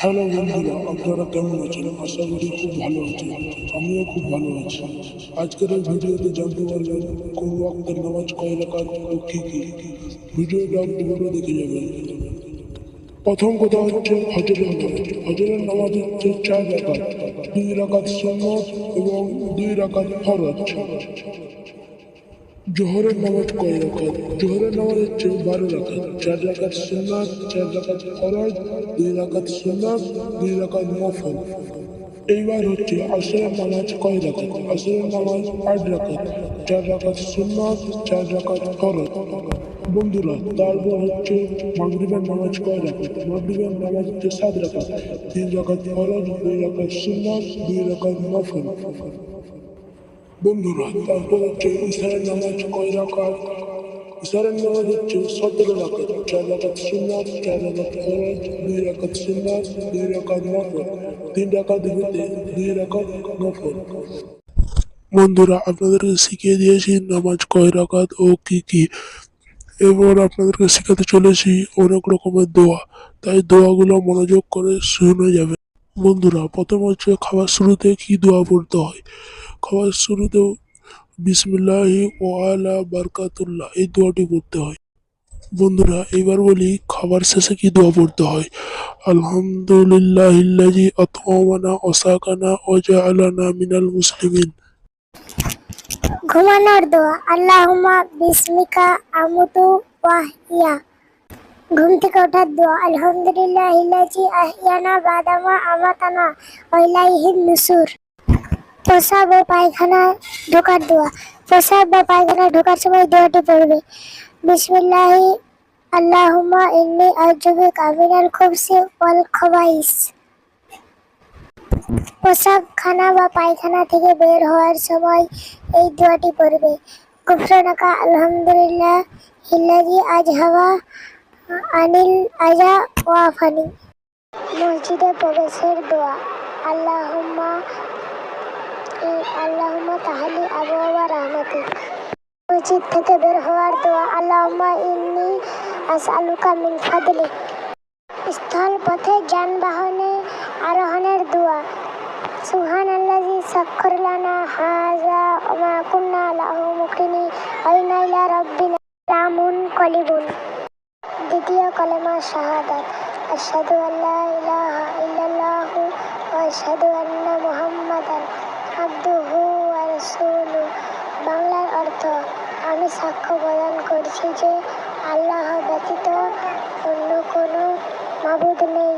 Hello বন্ধুরা, আপনারা কেমন আছেন? আশা করি খুব ভালো আছেন। আমিও খুব ভালো আছি। আজকের এই ভিডিওতে জানতে পারবেন কোন ওয়াক্তের নামাজ কয় ও কী কী। ভিডিওটা পুরো দেখে যাবেন। প্রথম কথা হচ্ছে হজরের নামাজ। হজরের নামাজ হচ্ছে চার রাকাত, দুই রাকাত সুন্নত এবং দুই রাকাত ফরজ। জোহরের নামাজ কয় রাকাত? জোহরের নামাজ হচ্ছে বারো রাকাত। চার রাকাত সুন্নাত, চার রাকাত ফরজ, দুই রাকাত সুন্নাত, দুই রাকাত নফল। এইবার হচ্ছে আসরের নামাজ কয় রাকাত? আসরের নামাজ আট রাকাত। চার রাকাত সুন্নাত, চার রাকাত ফরজ। বন্ধুরা, তারপর হচ্ছে মাগরিবের নামাজ কয় রাকাত? মাগরিবের নামাজ হচ্ছে সাত রাকাত। তিন রাকাত ফরজ, দুই রাকাত সুন্নাত, দুই রাকাত নফল। বন্ধুরা, আপনাদেরকে শিখিয়ে দিয়েছি নামাজ কয় রাকাত ও কি কি। এবার আপনাদেরকে শেখাতে চলেছি অনেক রকমের দোয়া। তাই দোয়াগুলো মনোযোগ করে শুনে যাবে। বন্ধুরা, প্রথম হচ্ছে খাবার শুরুতে কি দোয়া পড়তে হয়? খাবার শুরুতেও বিসমিল্লাহি ও আলা বারকাতুল্লাহ এই দোয়াটি পড়তে হয়। বন্ধুরা, এবার বলি খাবার শেষে কি দোয়া পড়তে হয়? আলহামদুলিল্লাহ ইল্লাজি আতমানা ওসাকানা ও জাআলানা মিনাল মুসলিমিন। ঘুমানোর দোয়া, আল্লাহুম্মা বিসমিকা আমুতু ওয়াহিয়া। ঘুম থেকে ওঠার দোয়া আলহামদুলিল্লাহ ইল্লাজি আহিয়ানা বাদামা আমাতানা ওয়াইলাইহিন নুসুর প্রসাব ও পায়খানা ঢোকার দোয়া প্রসাব বা পায়খানা ঢোকার সময় দোয়াটি পড়বে বিসমিল্লাহি আল্লাহুম্মা ইন্নি আজুবিক আমিনাল খুবসি ওয়াল খবাইস প্রসাব খানা বা পায়খানা থেকে বের হওয়ার সময় এই দোয়াটি পড়বে গুফরানাকা আলহামদুলিল্লাহ হিল্লাজি আজ হাওয়া আনিল আজা ওয়াফানি মসজিদে প্রবেশের দোয়া। আল্লাহুম্মা আল্লাহুম্মা তাহালি আবহাওয়া রহমতি। মসজিদ থেকে বের হওয়ার দোয়া, আল্লাহুম্মা ইন্নি আসআলুকা মিন ফাদলি। স্থল পথে যানবাহনে আরোহণের দোয়া। সুহান আল্লাজি সাক্ষর লানা হাজা ওমা কুন্না লাহু মুকিনি আইনা ইলা রাব্বিনা কলিবুন দ্বিতীয় কলেমা শাহাদাত। আশহাদু আল্লা ইলাহা ইল্লাল্লাহু ওয়া আশহাদু আন্না মুহাম্মাদান আবদুহু ওয়া রাসূলুহু বাংলার অর্থ, আমি সাক্ষ্য প্রদান করছি যে আল্লাহ ব্যতীত অন্য কোনো মাবুদ নেই।